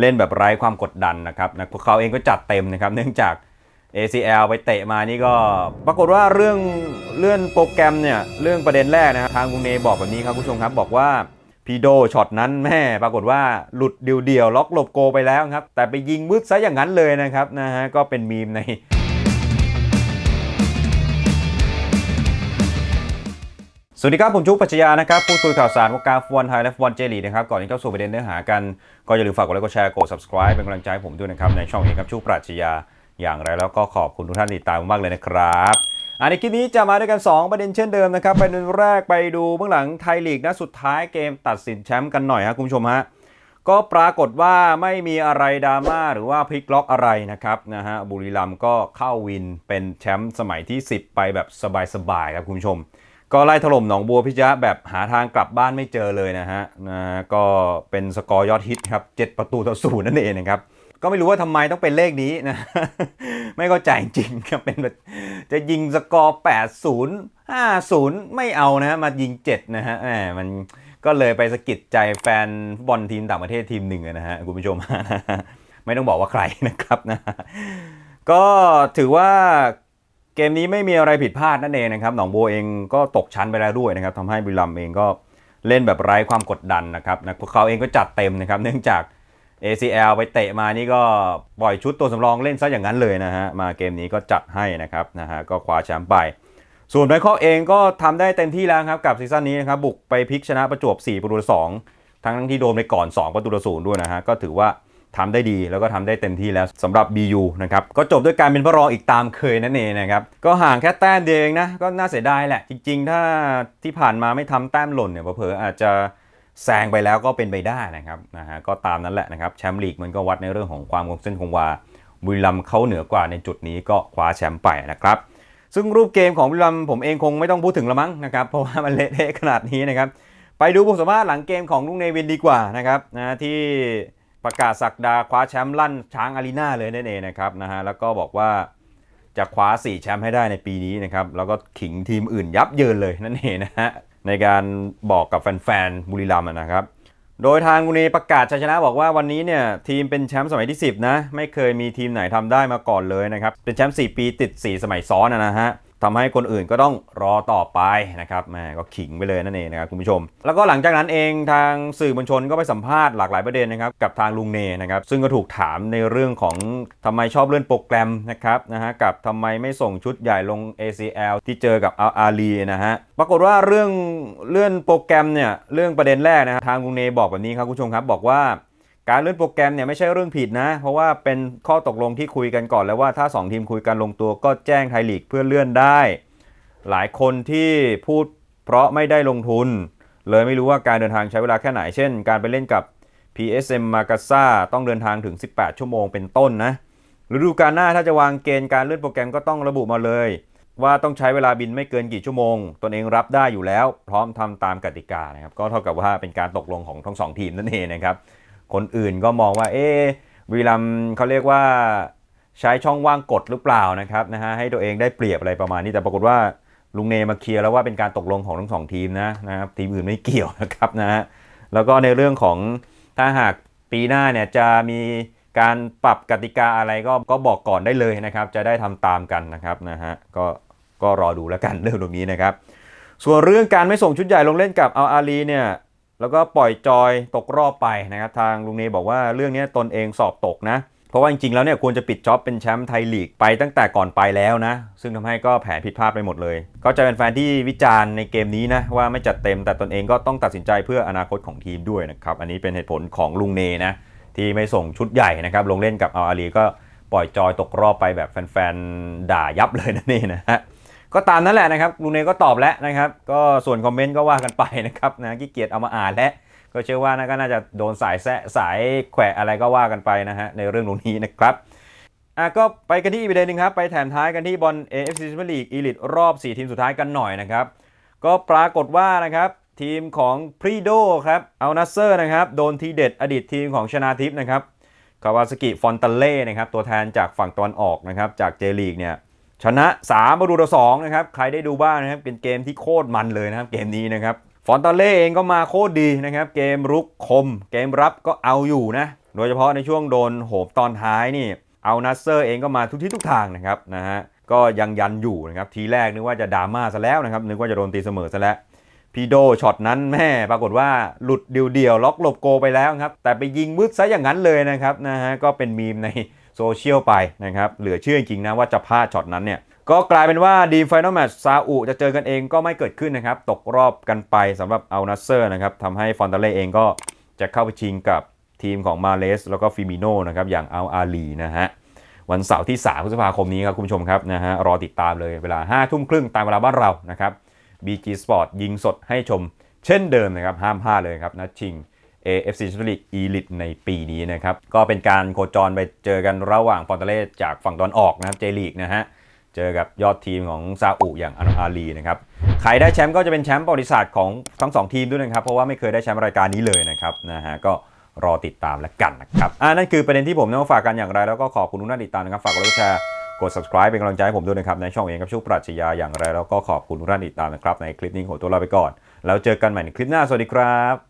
เล่นแบบไร้ความกดดันนะครับนะพวกเขาเองก็จัดเต็มนะครับ เนื่องจาก ACL ไปเตะมานี่ก็ปรากฏว่าเรื่องเลื่อนโปรแกรมเนี่ยเรื่องประเด็นแรกนะครับทางกุงเนบอกแบบนี้ครับคุณผู้ชมครับบอกว่าพีโดช็อตนั้นแม่ปรากฏว่าหลุดเดียวๆล็อกหลบโกไปแล้วครับ แต่ไปยิงวึดซะอย่างนั้นเลยนะครับนะฮะก็เป็นมีมใน สวัสดีครับ ผมชุกปัชญานะครับพูดคุยข่าวสารวงการฟุตบอลไทยและฟุตบอลเจลีนะครับ ก่อนที่เข้าสู่ประเด็นเนื้อหากัน ก็อย่าลืมฝากกดไลค์กดแชร์กด subscribe เป็นกำลังใจให้ผมด้วยนะครับ ในช่องเองครับชุกปัชญาอย่างไรแล้วก็ขอบคุณทุกท่านที่ติดตามมากเลยนะครับอันในคลิปนี้จะมาด้วยกัน 2 ประเด็นเช่นเดิมนะครับประเด็นแรกไปดูเบื้องหลังไทยลีกนัดสุดท้ายเกมตัดสินแชมป์กันหน่อยครับคุณผู้ชมฮะก็ปรากฏว่าไม่มีอะไรดราม่าหรือว่าพลิกล็อกอะไรนะครับนะฮะบุรีรัมย์ก็เข้าวินเป็นแชมป์สมัยที่ 10 ไปแบบสบายๆครับคุณผู้ชม ก็ไล่ถล่มหนองบัวพิจยะแบบหาทางกลับบ้านไม่เจอเลยนะฮะนะก็เป็นสกอร์ยอดฮิตครับ 7 ประตูต่อศูนย์นั่นเองนะครับ ก็ไม่รู้ว่าทำไมต้องเป็นเลขนี้นะ ไม่เข้าใจจริงครับเป็นแบบจะยิงสกอร์ 80 50 ไม่เอานะฮะมายิง 7 นะฮะแหมมันก็เลยไปสะกิดใจแฟนฟุตบอลทีมต่างประเทศทีมหนึ่งนะฮะคุณผู้ชม ไม่ต้องบอกว่าใครนะครับนะก็ถือว่า เกมนี้ไม่มีอะไรผิดพลาดนั่นเองนะครับหนองบัวเองก็ตกชั้นไปแล้วด้วยนะครับทำให้บุรีรัมย์เองก็เล่นแบบไร้ความกดดันนะครับนะพวกเขาเองก็จัดเต็มนะครับเนื่องจาก ACL ไปเตะมานี่ก็ปล่อยชุดตัวสำรองเล่นซะอย่างนั้นเลยนะฮะมาเกมนี้ก็จัดให้นะครับนะฮะก็คว้าแชมป์ไป ส่วนแบงคอกเองก็ทำได้เต็มที่แล้วครับกับซีซั่นนี้นะครับบุกไปพลิกชนะประจวบ4ประตูต่อ2ทั้งที่โดนไปก่อน 2 ประตูต่อศูนย์ด้วยนะฮะก็ถือว่า ทำได้ดีแล้วก็ทำได้เต็มที่แล้วสำหรับ BU นะครับก็จบด้วยการเป็นพระรองอีกตามเคยนั่นเองนะครับก็ห่างแค่แต้มเดียวเองนะก็น่าเสียดายแหละ จริง ๆ ถ้าที่ผ่านมาไม่ทำแต้มหล่นเนี่ยเผลออาจจะแซงไปแล้วก็เป็นไปได้นะครับนะฮะก็ตามนั้นแหละนะครับแชมป์ลีกมันก็วัดในเรื่องของความคงเส้นคงวาบุรีรัมเขาเหนือกว่าในจุดนี้ก็คว้าแชมป์ไปนะครับซึ่งรูปเกมของบุรีรัมผมเองคงไม่ต้องพูดถึงละมั้งนะครับเพราะว่ามันเละเทะขนาดนี้นะครับไปดูบทสัมภาษณ์หลังเกมของลุงเนวินดีกว่านะครับนะที่ ประกาศสักดาคว้าแชมป์ลั่นช้างอารีนาเลยนั่นเองนะครับนะฮะแล้วก็บอกว่าจะคว้า 4 แชมป์ให้ได้ในปีนี้นะครับ แล้วก็ขิงทีมอื่นยับเยินเลยนั่นเองนะฮะในการบอกกับแฟนๆบุรีรัมย์นะครับ โดยทางกุนีประกาศชัยชนะบอกว่าวันนี้เนี่ยทีมเป็นแชมป์สมัยที่ 10 นะ ไม่เคยมีทีมไหนทำได้มาก่อนเลยนะครับ เป็นแชมป์4ปีติด 4 สมัยซ้อนนะฮะ ทำให้คนอื่นก็ต้องรอต่อไปนะครับแม่ก็ขิงไปเลยนั่นเองนะครับคุณผู้ชม แล้วก็หลังจากนั้นเองทางสื่อมวลชนก็ไปสัมภาษณ์หลากหลายประเด็นนะครับกับทางลุงเนนะครับซึ่งก็ถูกถามในเรื่องของทำไมชอบเลื่อนโปรแกรมนะครับนะฮะกับทำไมไม่ส่งชุดใหญ่ลง ACL ที่เจอกับอาอาลีนะฮะปรากฏว่าเรื่องเลื่อนโปรแกรมเนี่ยเรื่องประเด็นแรกนะฮะทางลุงเนบอกแบบนี้ครับคุณผู้ชมครับบอกว่า การเลื่อนโปรแกรมเนี่ยไม่ใช่เรื่องผิดนะ เพราะว่าเป็นข้อตกลงที่คุยกันก่อนแล้วว่าถ้า 2 ทีมคุยกันลงตัวก็แจ้งไทยลีกเพื่อเลื่อนได้ หลายคนที่พูดเพราะไม่ได้ลงทุน เลยไม่รู้ว่าการเดินทางใช้เวลาแค่ไหน เช่น การไปเล่นกับ PSM m a g a s a ต้องเดินทางถึง 18 ชั่วโมงเป็นต้นนะฤดูกาลหน้าถ้าจะวางเกณฑ์การเลื่อนโปรแกรมก็ต้องระบุมาเลย ว่าต้องใช้เวลาบินไม่เกินกี่ชั่วโมง ตนเองรับได้อยู่แล้ว พร้อมทำตามกติกานะครับก็เท่ากับว่าเป็นการตกลงของทั้งสองทีมนั่นเองนะครับ คนอื่นก็มองว่าเอ๊วีรัมเขาเรียกว่าใช้ช่องว่างกดหรือเปล่านะครับนะฮะให้ตัวเองได้เปรียบอะไรประมาณนี้แต่ปรากฏว่าลุงเนมาเคลียร์แล้วว่าเป็นการตกลงของทั้งสองทีมนะนะครับทีมอื่นไม่เกี่ยวนะครับนะฮะแล้วก็ในเรื่องของถ้าหากปีหน้าเนี่ยจะมีการปรับกติกาอะไรก็ก็บอกก่อนได้เลยนะครับ จะได้ทำตามกันนะครับนะฮะก็ก็รอดูแล้วกันเรื่องตรงนี้นะครับ ส่วนเรื่องการไม่ส่งชุดใหญ่ลงเล่นกับอัลอาลีเนี่ย แล้วก็ปล่อยจอยตกรอบไปนะครับทางลุงเนบอกว่าเรื่องนี้ตนเองสอบตกนะ เพราะว่าจริงๆแล้วเนี่ยควรจะปิดจ็อบเป็นแชมป์ไทยลีกไปตั้งแต่ก่อนไปแล้วนะ ซึ่งทำให้ก็แผนผิดพลาดไปหมดเลย ก็จะเป็นแฟนที่วิจารณ์ในเกมนี้นะว่าไม่จัดเต็มแต่ตนเองก็ต้องตัดสินใจเพื่ออนาคตของทีมด้วยนะครับอันนี้เป็นเหตุผลของลุงเนนะที่ไม่ส่งชุดใหญ่นะครับลงเล่นกับอัลอาลีก็ปล่อยจอยตกรอบไปแบบแฟนๆด่ายับเลยนั่นเองนะฮะ ก็ตามนั้นแหละนะครับลุงเนก็ตอบแล้วนะครับ ก็ส่วนคอมเมนต์ก็ว่ากันไปนะครับนะขี้เกียจเอามาอ่านและก็เชื่อว่านะก็น่าจะโดนสายแซะสายแขวะอะไรก็ว่ากันไปนะฮะในเรื่องตรงนี้นะครับอะก็ไปกันที่อีกประเด็นหนึงครับ ไปแถมท้ายกันที่บอล AFC Super League Elite รอบ 4 ทีมสุดท้ายกันหน่อยนะครับ ก็ปรากฏว่านะครับทีมของพรีโดครับเอานัสเซอร์นะครับโดนทีเด็ดอดีตทีมของชนาทิพย์นะครับคาวาสกิฟอนตัลเล่นะครับตัวแทนจากฝั่งตะวันออกนะครับจากเจลีกเนี่ย ชนะ3ประตูต่อ2นะครับ ใครได้ดูบ้างนะครับ เป็นเกมที่โคตรมันเลยนะครับ เกมนี้นะครับ ฟอนตาเล่เองก็มาโคตรดีนะครับ เกมรุกคม เกมรับก็เอาอยู่นะ โดยเฉพาะในช่วงโดนโหมตอนท้ายนี่ เอานัสเซอร์เองก็มาทุกที่ทุกทางนะครับนะฮะ ก็ยังยันอยู่นะครับ ทีแรกนึกว่าจะดราม่าซะแล้วนะครับ นึกว่าจะโดนตีเสมอซะแล้วพีโดช็อตนั้นแม่ปรากฏว่าหลุดเดียวๆล็อกหลบโกไปแล้วครับ แต่ไปยิงมืดซะอย่างนั้นเลยนะครับนะฮะ ก็เป็นมีมใน โซเชียลไปนะครับเหลือเชื่อจริงๆนะว่าจะพลาดช็อตนั้นเนี่ยก็กลายเป็นว่าดีมไฟนอลแมตช์ซาอุจะเจอกันเองก็ไม่เกิดขึ้นนะครับ ตกรอบกันไปสำหรับอัลนัสเซอร์นะครับทำให้ฟอนตาเล่เองก็จะเข้าไปชิงกับทีมของมาเลสแล้วก็ฟิมิโนนะครับอย่างอัลอาลีนะฮะวันเสาร์ที่3พฤษภาคมนี้ครับคุณผู้ชมครับนะฮะรอติดตามเลยเวลา5ทุ่มครึ่งตามเวลาบ้านเรานะครับ BG Sport ยิงสดให้ชมเช่นเดิมนะครับห้ามพลาดเลยครับนัดชิง AFC Champions League Elite ในปีนี้นะครับ ก็เป็นการโคจรไปเจอกันระหว่างฟอนเตเล่จากฝั่งตอนออกนะครับเจลีกนะฮะ เจอกับยอดทีมของซาอุอย่างอันอาลีนะครับ ใครได้แชมป์ก็จะเป็นแชมป์ประวัติศาสตร์ของทั้งสองทีมด้วยนะครับ เพราะว่าไม่เคยได้แชมป์รายการนี้เลยนะครับนะฮะก็รอติดตามแล้วกันนะครับอ่านั่นคือประเด็นที่ผมนำมาฝากกันอย่างไรแล้วก็ขอบคุณทุกท่านติดตามนะครับฝากกดไลค์แชร์กด subscribe เป็นกำลังใจให้ผมด้วยนะครับในช่องเองกับชูปรัชญาอย่างไรแล้วก็ขอบคุณทุกท่านติดตามนะครับในคลิปนี้ขอตัวลาไปก่อน แล้วเจอกันใหม่ในคลิปหน้าสวัสดีครับ